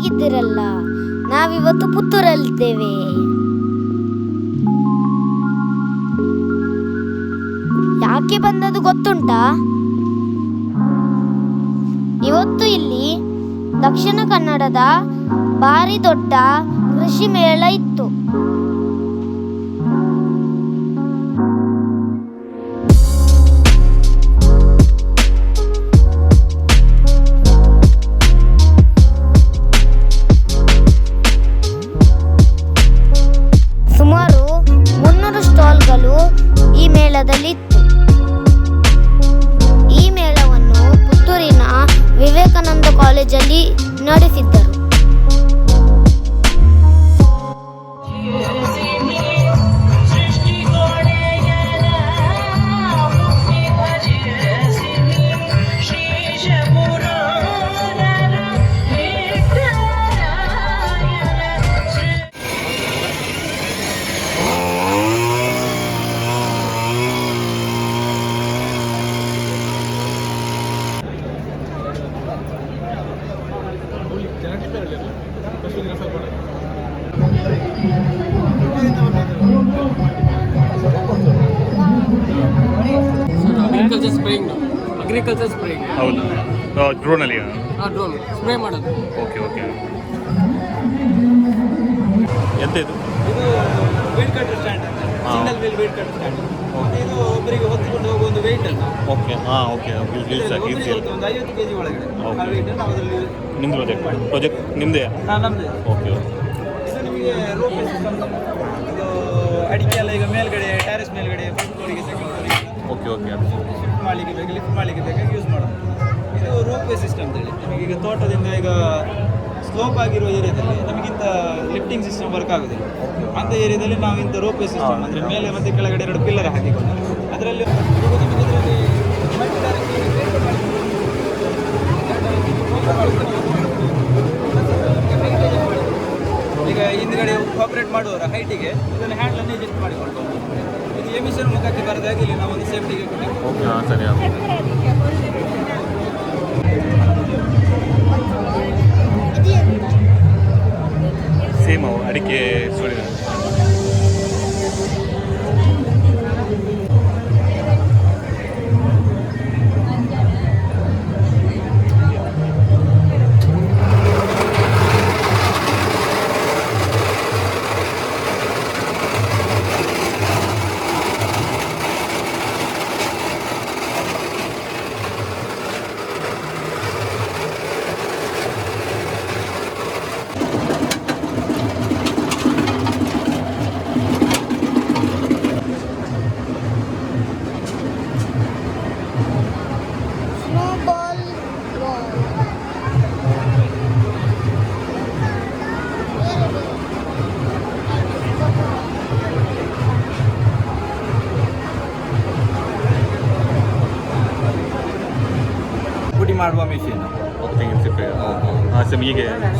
ಹೇಗಿದ್ದೀರಲ್ಲ ನಾವಿವತ್ತು ಪುತ್ತೂರಲ್ಲಿದ್ದೇವೆ. ಯಾಕೆ ಬಂದದ್ದು ಗೊತ್ತುಂಟಾ? ಇವತ್ತು ಇಲ್ಲಿ ದಕ್ಷಿಣ ಕನ್ನಡದ ಭಾರಿ ದೊಡ್ಡ ಕೃಷಿ ಮೇಳ ಇತ್ತು. ಡ್ರೋನಲ್ಲಿ ಆ ಡ್ರೋನ್. ಸ್ಪ್ರೇ ಮಾಡೋದು. Okay okay. ಎಂತ ಇದು? ಇದು weed cutter stand. Single wheel weed cut stand. ಇದು ಒಬ್ಬರಿಗೆ ಹೊತ್ತುಕೊಂಡು ಹೋಗುವ ಒಂದು ವೆಯ್ಟ್ ಅನ್ನು ಓಕೆ ಹಾಂ ಓಕೆ ಒಂದು ಐವತ್ತು ಕೆಜಿ ಒಳಗಡೆ. ಆ ನಾವು weight ಅನ್ನು ಅದರಲ್ಲಿ ನಿಮ್ದು ಪ್ರಾಜೆಕ್ಟ್ ಪ್ರಾಜೆಕ್ಟ್ ನಿಮ್ಮದೇ ಹಾಂ ನಮ್ಮದೇ ಓಕೆ ಇದು ನಿಮಗೆ ರೋಪ್ ಇದು ಅಡಿಕೆ ಎಲ್ಲ ಈಗ ಮೇಲ್ಗಡೆ ಟ್ಯಾರಿಸ್ ಮೇಲ್ಗಡೆ ಫಸ್ಟ್ ಫ್ಲೋರಿಗೆ ಸೆಕೆಂಡ್ ಫ್ಲೋರಿಗೆ ಓಕೆ ಓಕೆ. ಶಿಫ್ಟ್ ಮಾಡಲಿಕ್ಕೆ ಬೇಕು ಲಿಫ್ಟ್ ಮಾಡಲಿಕ್ಕೆ ಬೇಕಾಗಿ ಯೂಸ್ ಮಾಡೋದು. ಇದು ರೋಪ್ ಸಿಸ್ಟಮ್ ಅಂತೇಳಿ ನಿಮಗೆ ಈಗ ತೋಟದಿಂದ ಈಗ ಸ್ಲೋಪ್ ಆಗಿರುವ ಏರಿಯಾದಲ್ಲಿ ನಮಗಿಂತ ಲಿಫ್ಟಿಂಗ್ ಸಿಸ್ಟಮ್ ವರ್ಕ್ ಆಗೋದಿಲ್ಲ. ಅಂತ ಏರಿಯಾದಲ್ಲಿ ನಾವು ಇಂಥ ರೋಪ್ವೇ ಸಿಸ್ಟಮ್ ಅಂದರೆ ಮೇಲೆ ಮತ್ತು ಕೆಳಗಡೆ ಎರಡು ಪಿಲ್ಲರ್ ಹಾಕಿಕೊಂಡು ಅದರಲ್ಲಿ ಈಗ ಹಿಂದ್ಗಡೆ ಆಪರೇಟ್ ಮಾಡುವವರ ಹೈಟಿಗೆ ಇದನ್ನು ಹ್ಯಾಂಡ್ಲನ್ನು ಅಡ್ಜಸ್ಟ್ ಮಾಡಿಕೊಳ್ಬೋದು ಇದು ಎಮಿಷನ್ ಮುಖಕ್ಕೆ ಬರದಾಗಿ ಇಲ್ಲಿ ನಾವು ಒಂದು ಸೇಫ್ಟಿಗೆ ಕೊಟ್ಟಿದ್ದೀವಿ ಓಕೆ ಸರಿ ಹಾಂ ಸೇಮ್ ಅವು ಅಡಿಕೆ ಸುಳಿದ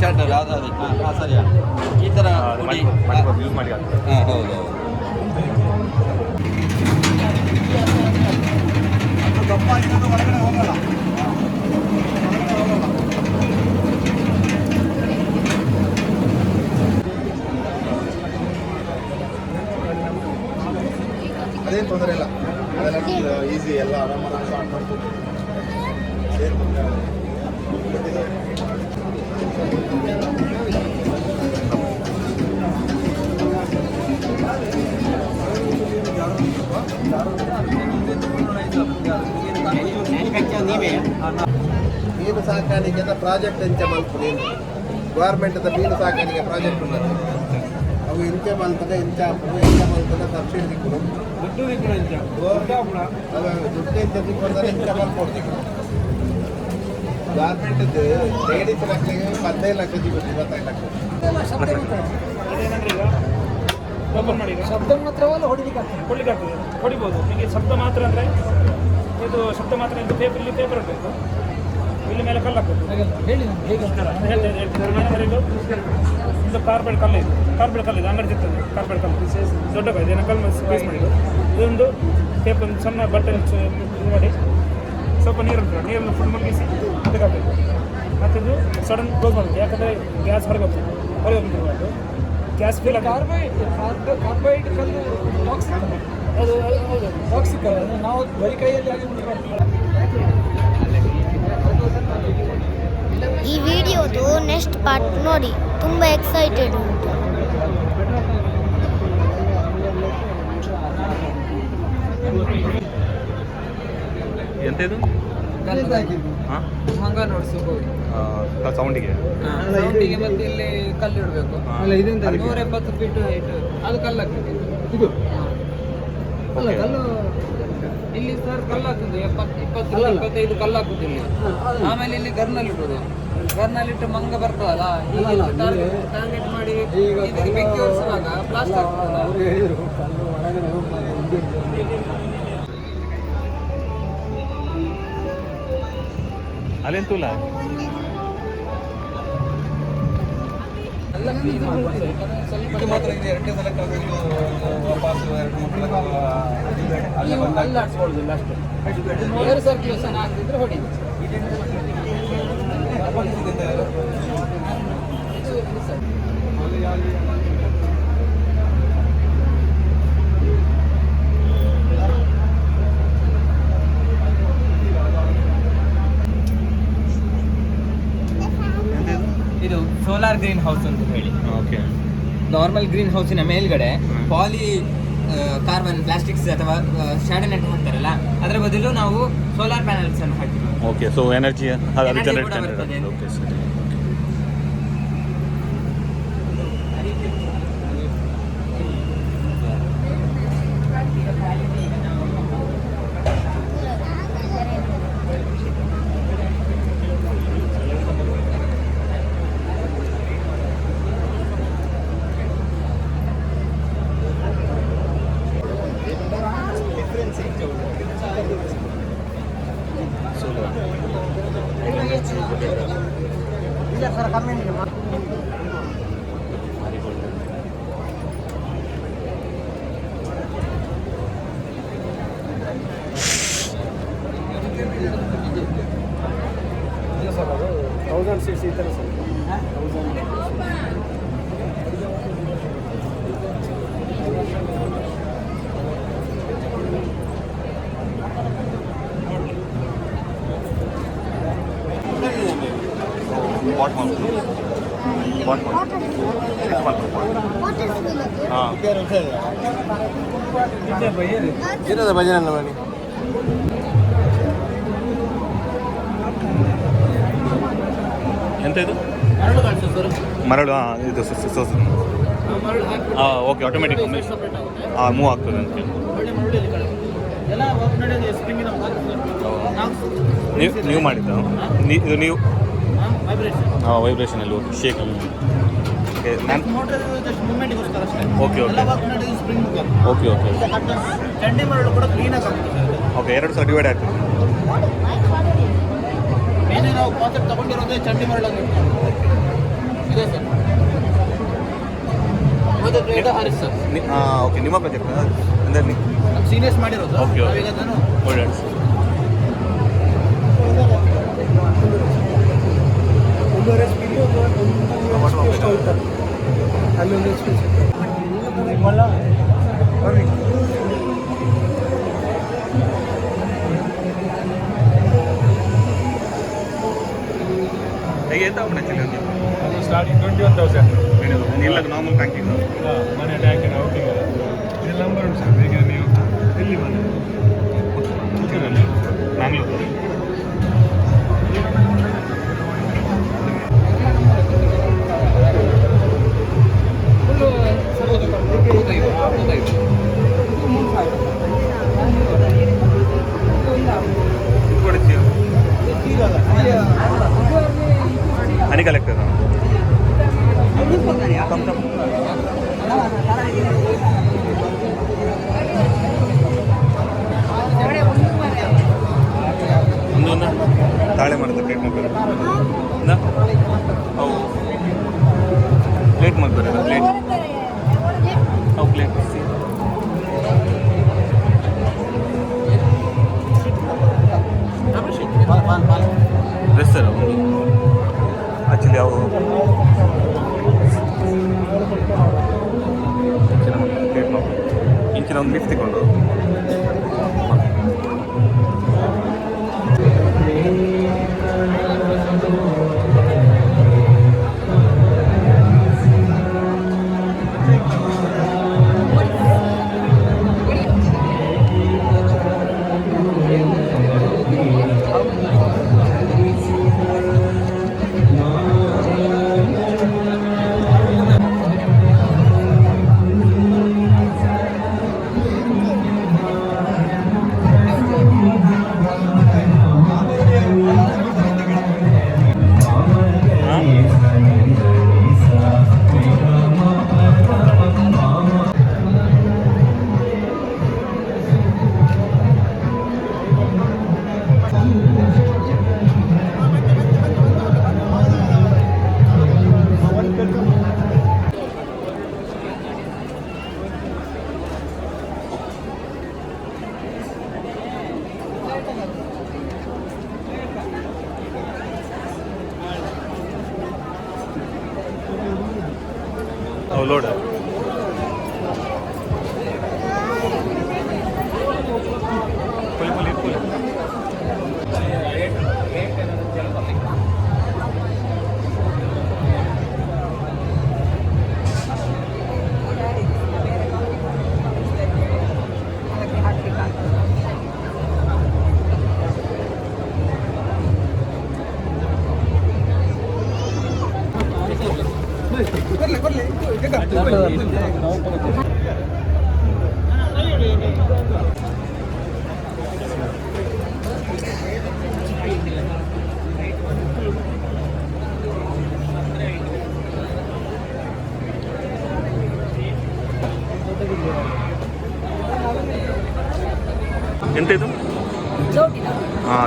ಹೀಗೆ ಯಾವ್ದಾದ್ರು. ಅದು ಅದೇ ಹಾಂ ಹಾಂ ಸರಿ. ಈ ಥರ ಮಾಡಿ ಹಾಂ. ಮೀನು ಸಾಕಾಣಿಕೆ ಪ್ರಾಜೆಕ್ಟ್ ಎಂಚ ಮಲ್ಪುದು ಗೌರ್ಮೆಂಟ್ದ ಮೀನು ಸಾಕಾಣಿಕೆ ಪ್ರಾಜೆಕ್ಟ್ ಉಂಟು ಅವು ಇಂಚೆ ಮಲ್ಪದೆ ಇಂಚೆ ಹಾಕ್ತದೆ ಇಂಚ ಮಲ್ಪದ ಸಬ್ಸಿಡಿ ದಿಕ್ಕುಡು ದುಡ್ಡು ಇಂಚ. ದುಡ್ಡು ಲೇಡೀಸ್ ಮಕ್ಕಳಿಗೆ ಹದಿನೈದು ಲಕ್ಷ ಸಿಗುತ್ತೆ ಇಪ್ಪತ್ತೈದು ಲಕ್ಷ. ಓಪನ್ ಮಾಡಿ ಶಬ್ದ ಮಾತ್ರವಲ್ಲ ಹೊಡಿಲಿಕ್ಕೆ ಹೊಡಿಲಿಕ್ಕೆ ಆಗ್ತದೆ. ಹೊಡಿಬೋದು. ಹೀಗೆ ಶಬ್ದ ಮಾತ್ರ ಅಂದರೆ? ಇದು ಸುತ್ತ ಮಾತ್ರ ಇದು ಪೇಪರ್ ಇಲ್ಲಿ ಪೇಪರ್ ಇರಬೇಕು. ಇಲ್ಲಿ ಮೇಲೆ ಕಲ್ಲು ಹಾಕಬೇಕು. ಇದು ಕಾರ್ಬೆಡ್ ಕಲ್ಲು ಇದು. ಕಾರ್ಬೆಡ್ ಕಲ್ಲು ಇದು ಅಂಗಡಿ ಸಿಗ್ತದೆ ಕಾರ್ಬೆಡ್ ಕಲ್ಲು. ದೊಡ್ಡ ಕಲ್ಲು. ಇದನ್ನು ಕಲ್ಲು ಪೇಸ್ ಮಾಡಿದ್ದು. ಇದೊಂದು ಪೇಪರ್ ಸಣ್ಣ ಬಟ್ಟೆ ಇದು ಮಾಡಿ ಸ್ವಲ್ಪ ನೀರು ನೀರನ್ನು ಫುಲ್ ಮುಗಿಸಿ ಅದಕ್ಕೆ ಹಾಕಬೇಕು. ಮತ್ತು ಇದು ಸಡನ್ ಕ್ಲೋಸ್ ಮಾಡಬೇಕು. ಯಾಕಂದರೆ ಗ್ಯಾಸ್ ಹೊರಗೆ ಹೋಗ್ತದೆ. ಹೊರಗೆ ಹೋಗ್ತದೆ ಗ್ಯಾಸ್ ಫಿಲ್ ಕಾರ್ಬೈಡ್ ಕಾರ್ಬೈಡ್ ಕಲ್ಲು ಅದು ಅದು- ಹೌದು ಟಾಕ್ಸಿಕ್ ಅಲ್ಲ ನಾವು ಬರೀ ಕೈಯಲ್ಲಿ ಆಗಿ ಈ ವಿಡಿಯೋದು ನೆಕ್ಸ್ಟ್ ಪಾರ್ಟ್ ನೋಡಿ ತುಂಬ ಎಕ್ಸೈಟೆಡ್ ಉಂಟು. ಎಂತ ಇದು ಹಂಗ ನೋಡ್ಸಿ ಸೌಂಡಿಗೆ ಸೌಂಡಿಗೆ ಮತ್ತೆ ಇಲ್ಲಿ ಕಲ್ಲು ಇಡಬೇಕು. ನೂರ ಎಪ್ಪತ್ತು ಫೀಟ್ ಹೈಟ್ ಅದು ಕಲ್ಲಾಗ್ತದೆ ಇಲ್ಲಿ ಸರ್ ಕಲ್ಲಾಗ್ತದೆ ಎಪ್ಪತ್ತು ಇಪ್ಪತ್ತು ಇಪ್ಪತ್ತೈದು ಕಲ್ಲಾಗ್ತದೆ ಇಲ್ಲಿ. ಆಮೇಲೆ ಇಲ್ಲಿ ಗರ್ನಲ್ಲಿ ಗರ್ನಲ್ಲಿಟ್ಟು ಗರ್ನಲ್ಲಿ ಇಟ್ಟು ಮಂಗ ಬರ್ತದಲ್ಲ ಟಾರ್ಗೆಟ್ ಮಾಡಿ ಇದಕ್ಕೆ ಬೆಂಕಿ ಒರೆಸುವಾಗ ಬ್ಲಾಸ್ಟ್ ಆಗ್ತದಲ್ಲ. ಎರಡು ಅಲ್ಲಾಡ್ಸ್ಕೊಳ್ಳೋದಿಲ್ಲ ಅಷ್ಟೇ ಏರ್ ಸರ್ಕ್ಯುಲೇಷನ್ ಆಗದಿದ್ರೆ ಹೊಡಿ ಅಪರಿಚಿತ ಯಾರು? ಇದು ಸರ್ ಸೋಲಾರ್ ಗ್ರೀನ್ ಹೌಸ್ ಅಂತ ನಾರ್ಮಲ್ ಗ್ರೀನ್ ಹೌಸಿನ ಮೇಲ್ಗಡೆ ಪಾಲಿ ಕಾರ್ಬನ್ ಪ್ಲಾಸ್ಟಿಕ್ಸ್ ಅಥವಾ ಶಾಡನೆಟ್ ಹಾಕ್ತಾರಲ್ಲ ಅದರ ಬದಲು ನಾವು ಸೋಲಾರ್ ಪ್ಯಾನಲ್ಸ್ ಅನ್ನು ಹಾಕ್ತೀವಿ okay so energy generate okay ಸರಿ. ಹಾಂ ಇರೋದ ಭಜನೆ ಮಾಡಿ. ಎಂತ ಇದು? ಮರಳು ಹಾಂ ಇದು ಹಾಂ ಓಕೆ ಆಟೋಮೆಟಿಕ್ ಹಾಂ ಮೂವ್ ಆಗ್ತದೆ ಅಂತ ನೀವು ನೀವು ಮಾಡಿದ್ದು? ನೀವು ಹಾಂ ವೈಬ್ರೇಷನ್ ಅಲ್ಲಿ ಓಕೆ ಶೇಕ್ ಓಕೆ ನಾನು ಓಕೆ ಓಕೆ ಓಕೆ ಓಕೆ ಚಂಡಿ ಮರಳು ಕೂಡ ಕ್ಲೀನಾಗಿ ಆಗ್ತದೆ ಓಕೆ ಎರಡು ಸಲ ಡಿವೈಡ್ ಆಗ್ತದೆ ಮೇನೆ ನಾವು ಕಾನ್ಸೆಪ್ಟ್ ತಗೊಂಡಿರೋದೇ ಚಂಡಿ ಮರಳನ್ನು ಇದೆ ಸರ್. ಹಾರಿಸ್ ಸರ್. ಹಾಂ ಓಕೆ ನಿಮ್ಮ ಪ್ರಾಜೆಕ್ಟ್ ಅಂದರೆ ನೀವು ನಮ್ಮ ಸೀನಿಯರ್ಸ್ ಮಾಡಿರೋದು. Okay okay. ನಾವೀಗ ಅದನ್ನು ಒಳ್ಳೆ ಅಲ್ಲೊಂದು ಎಕ್ಸ್ಪೀರಿಯನ್ಸ್ ಹೇಗೆ ಅಂತ ಉಂಟು ಚಿಲ್ಲ ಸ್ಟಾರ್ಟಿಂಗ್ ಟ್ವೆಂಟಿ ಒನ್ ತೌಸಂಡ್ ಇಲ್ಲ ನಾರ್ಮಲ್ ಪ್ಯಾಕಿಂಗ್ ಇಂಚಿನ ಒಂದು ಲಿಫ್ಟ್ ಎಂತ ಇದು ಹಾಂ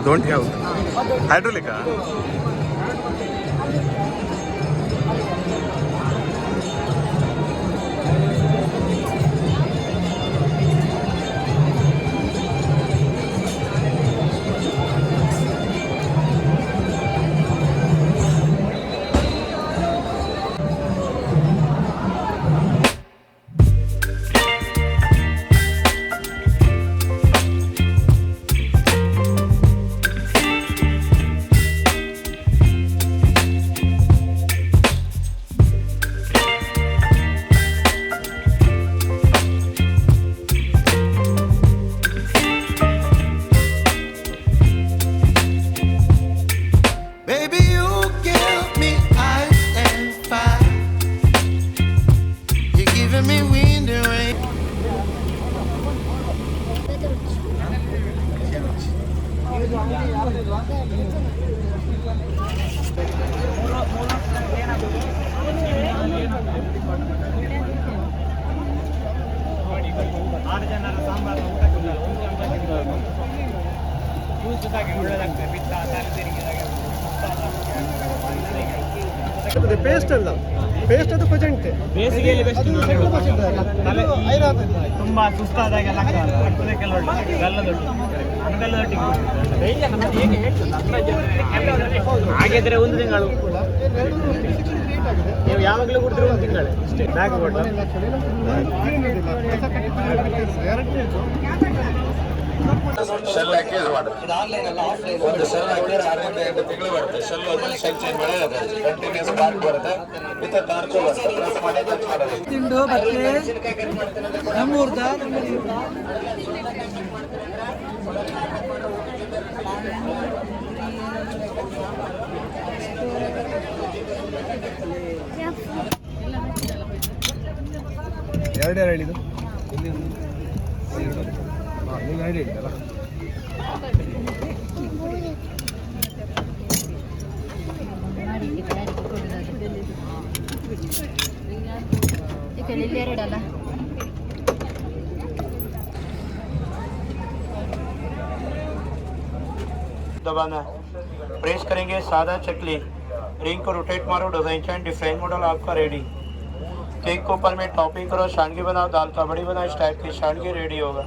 ಪೇಸ್ಟ್ ಅಲ್ಲ. ಪೇಸ್ಟ್ ಅದು ಕೊಜೆಂಟೆ ಬೇಸಿಗೆಯಲ್ಲಿ ಬೆಸ್ಟ್ ತಲೆ ತುಂಬಾ ಬೆಲ್ಲದೊಟ್ಟಿಗೆ ಹಾಗಿದ್ರೆ ಒಂದು ತಿಂಗಳು. ನೀವು ಯಾವಾಗಲೂ ಕುಡಿದ್ರೆ ಒಂದು ತಿಂಗಳು? ಇಷ್ಟೇ ಬ್ಯಾಗ್ ಕೊಟ್ಟು ಶೆಲ್ ಹಾಕಿ ಇದು ಮಾಡೋದು ಒಂದು ಶೆಲ್ ಹಾಕಿ ಆರರಿಂದ ಎಂಟು ತಿಂಗಳು ಬರುತ್ತೆ. ಶೆಲ್ ಹೋದ್ಮೇಲೆ ಶೆಲ್ ಚೇಂಜ್ ಮಾಡಿ ಕಂಟಿನ್ಯೂಸ್ ಮಾರ್ಕ್ ಬರುತ್ತೆ. ಪ್ರೆಸ್ ಮಾಡಿ ಮಾಡೋದು. ತಿಂಡು ನಮ್ಮೂರ್ದ ಎರಡೆರಡು ಹೇಳಿದ್ದು. ಎರಡಲ್ಲ दबाना प्रेस करेंगे सादा चकली रिंग को रोटेट मारो डिजाइन चाहे डिफरेंट मॉडल आपका रेडी केक को ऊपर में टॉपिंग करो शानगी बनाओ दाल का बड़ी बनाओ इस टाइप की शानगी रेडी होगा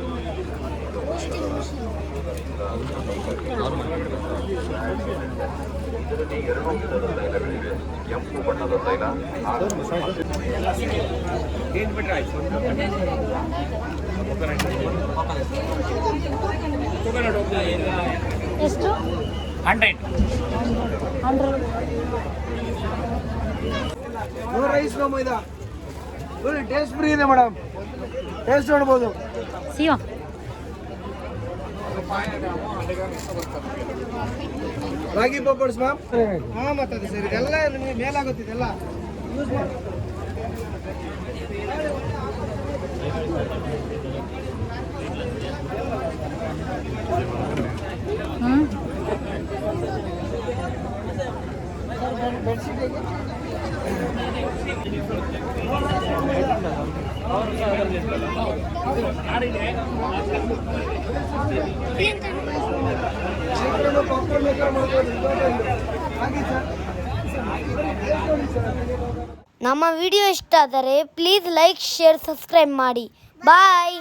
ಎಷ್ಟು? Hundred. Hundred no rice no maida ನೋಡಿ ಟೇಸ್ಟ್ ಫ್ರೀ ಇದೆ ಮೇಡಮ್ ಟೇಸ್ಟ್ ನೋಡ್ಬೋದು. ಸಿಯೋ ರಾಗಿ ಪಕೋಡ್ಸ್ ಮ್ಯಾಮ್? ಹಾಂ ಮತ್ತೆ ಸರ್. ಇದೆಲ್ಲ ನಿಮಗೆ ಮೇಲಾಗುತ್ತಿದೆ ಇದೆಲ್ಲ ಯೂಸ್ ಮಾಡಿ. ಪಾಪ್ಕಾರ್ನ್ ನಮ್ಮ ವಿಡಿಯೋ ಇಷ್ಟ ಆದರೆ ಪ್ಲೀಸ್ ಲೈಕ್ ಶೇರ್ ಸಬ್ಸ್ಕ್ರೈಬ್ ಮಾಡಿ. ಬಾಯ್.